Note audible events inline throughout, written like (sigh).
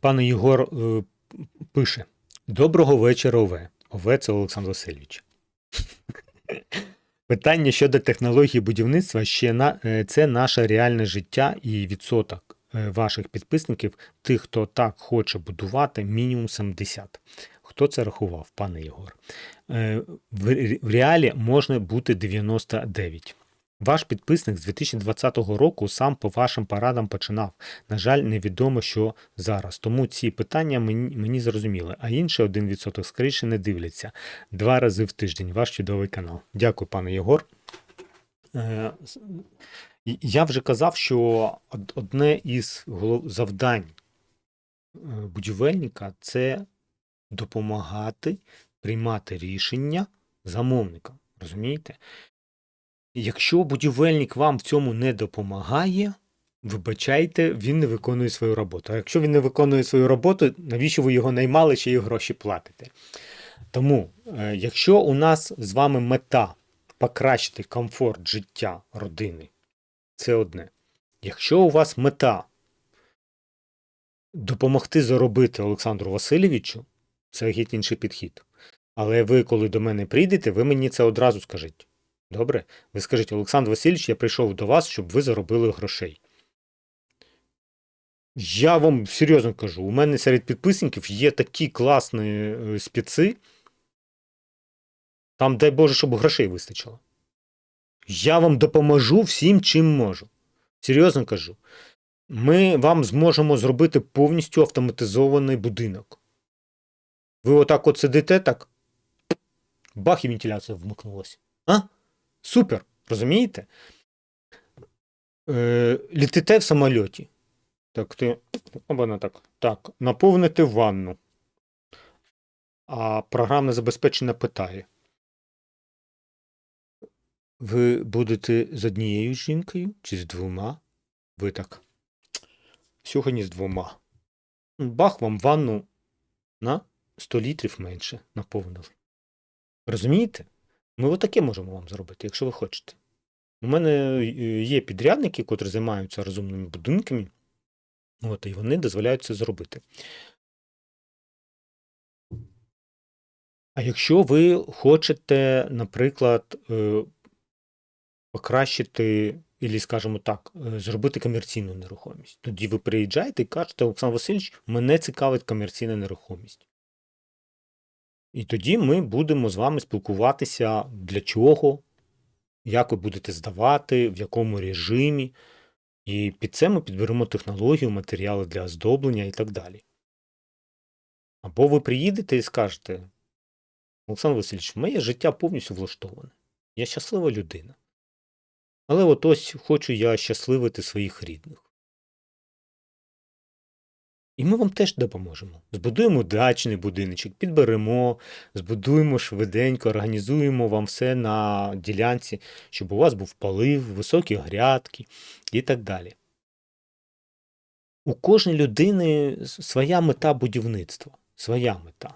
Пане Єгор е, пише: Доброго вечора, ОВ. ОВ це Олександр Васильович. (laughs) Питання щодо технології будівництва ще на е, це наше реальне життя і відсоток е, ваших підписників, тих, хто так хоче будувати, мінімум 70. Хто це рахував, пане Єгор? В реалі можна бути 99. Ваш підписник з 2020 року сам по вашим парадам починав. На жаль, невідомо, що зараз. Тому ці питання мені, мені зрозуміли. А інший 1% скоріше не дивляться два рази в тиждень. Ваш чудовий канал. Дякую, пане Єгор. Е, Я вже казав, що одне із завдань е, будівельника це допомагати приймати рішення замовникам. Розумієте? Якщо будівельник вам в цьому не допомагає, вибачайте, він не виконує свою роботу. А якщо він не виконує свою роботу, навіщо ви його наймали, ще й гроші платите? Тому, е, якщо у нас з вами мета покращити комфорт життя родини, це одне. Якщо у вас мета допомогти заробити Олександру Васильовичу, це геть інший підхід. Але ви, коли до мене прийдете, ви мені це одразу скажіть. Добре? Ви скажіть, Олександр Васильович, я прийшов до вас, щоб ви заробили грошей. Я вам серйозно кажу, у мене серед підписників є такі класні е, спеці. Там, дай Боже, щоб грошей вистачило. Я вам допоможу всім, чим можу. Серйозно кажу. Ми вам зможемо зробити повністю автоматизований будинок. Ви отак от сидите так. Бах і вентиляція вмикнулася. А? Супер! Розумієте? Е, літите в самольоті. Так, ти. Обана так. Так, наповнити ванну. А програмне забезпечення питає. Ви будете з однією жінкою чи з двома? Ви так. Сьогодні з двома. Бах вам ванну на 100 літрів менше наповнили. Розумієте? Ми отаке можемо вам зробити, якщо ви хочете. У мене е, є підрядники, котрі займаються розумними будинками, от, і вони дозволяють це зробити. А якщо ви хочете, наприклад, е, покращити, або, скажімо так, е, зробити комерційну нерухомість, тоді ви приїжджаєте і кажете, Олександр Васильович, мене цікавить комерційна нерухомість. І тоді ми будемо з вами спілкуватися для чого, як ви будете здавати, в якому режимі. І під це ми підберемо технологію, матеріали для оздоблення і так далі. Або ви приїдете і скажете, Олександр Васильович, моє життя повністю влаштоване. Я щаслива людина. Але от ось хочу я щасливити своїх рідних. І ми вам теж допоможемо. Збудуємо дачний будиночок, підберемо, збудуємо швиденько, організуємо вам все на ділянці, щоб у вас був полив, високі грядки і так далі. У кожної людини своя мета будівництва, своя мета.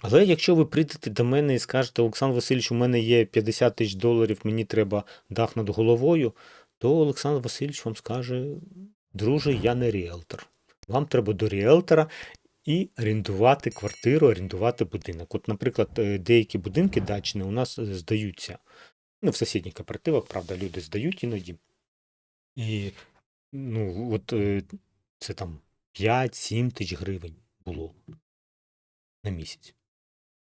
Але якщо ви прийдете до мене і скажете, Олександр Васильович, у мене є 50 тисяч доларів, мені треба дах над головою, то Олександр Васильович вам скаже, друже, я не ріелтор. Вам треба до ріелтора і орендувати квартиру, орендувати будинок. От, наприклад, е, деякі будинки дачні у нас е, здаються. Ну, в сусідніх кооперативах, правда, люди здають іноді. І ну, от е, це там 5-7 тисяч гривень було на місяць.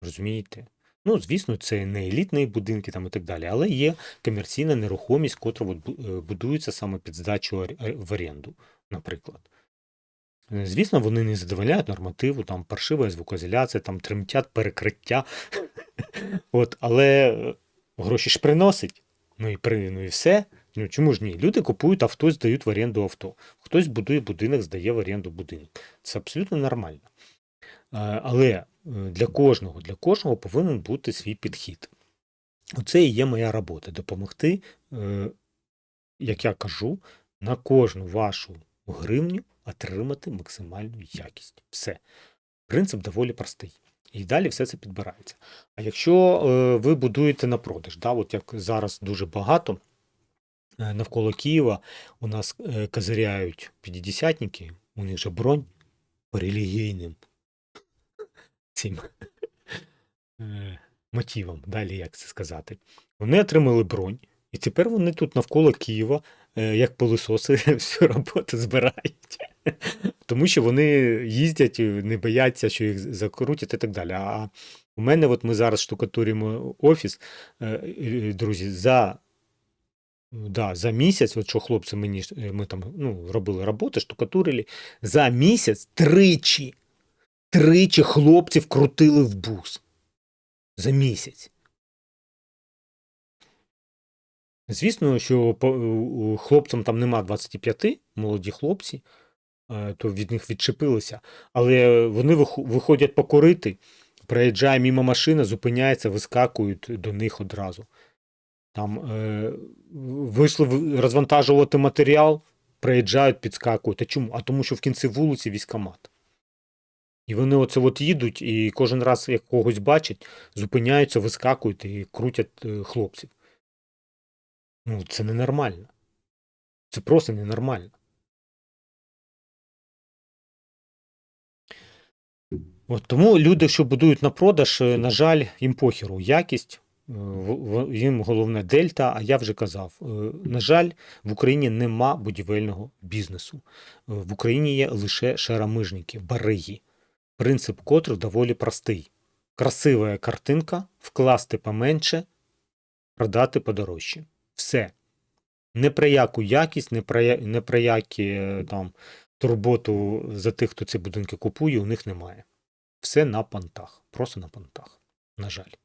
Розумієте? Ну, звісно, це не елітні будинки там і так далі, але є комерційна нерухомість, котра от будується саме під здачу в оренду, наприклад. Е, Звісно, вони не задовольняють нормативу, там паршива звукоізоляція, там тремтять перекриття. (laughs) От, але е, гроші ж приносить. Ну і при, ну і все. Ну чому ж ні? Люди купують авто, здають в оренду авто. Хтось будує будинок, здає в оренду будинок. Це абсолютно нормально. Е, Але для кожного, для кожного повинен бути свій підхід. Оце і є моя робота допомогти, як я кажу, на кожну вашу гривню отримати максимальну якість. Все. Принцип доволі простий. І далі все це підбирається. А якщо е, ви будуєте на продаж, да, от як зараз дуже багато е, навколо Києва у нас е, козиряють п'ятдесятники, у них же бронь по релігійним (laughs) цим е, мотивам, далі як це сказати. Вони отримали бронь, і тепер вони тут навколо Києва, е, як пилососи, (laughs) всю роботу збирають. (laughs) Тому що вони їздять, е, не бояться, що їх закрутять і так далі. А у мене, от ми зараз штукатуримо офіс, е, друзі, за, да, за місяць, от що хлопці мені е, ми там ну, робили роботи, штукатурили, за місяць тричі, тричі хлопців крутили в бус. За місяць. Звісно, що хлопцям там нема 25, молоді хлопці, то від них відчепилися. Але вони вих- виходять покурити, проїжджає мимо машина, зупиняється, вискакують до них одразу. Там е, вийшли розвантажувати матеріал, приїжджають, підскакують. А чому? А тому, що в кінці вулиці військомат. І вони оце от їдуть, і кожен раз, як когось бачать, зупиняються, вискакують і крутять е, хлопців. Ну, це ненормально. Це просто ненормально. От тому люди, що будують на продаж, е, на жаль, їм похеру якість, е, їм головне дельта, а я вже казав, е, на жаль, в Україні нема будівельного бізнесу. В Україні є лише шаромижники, бариги, принцип котрих доволі простий. Красива картинка, вкласти поменше, продати подорожче. Все. Не про яку якість, не про, не про які там турботу за тих, хто ці будинки купує, у них немає. Все на понтах. Просто на понтах. На жаль.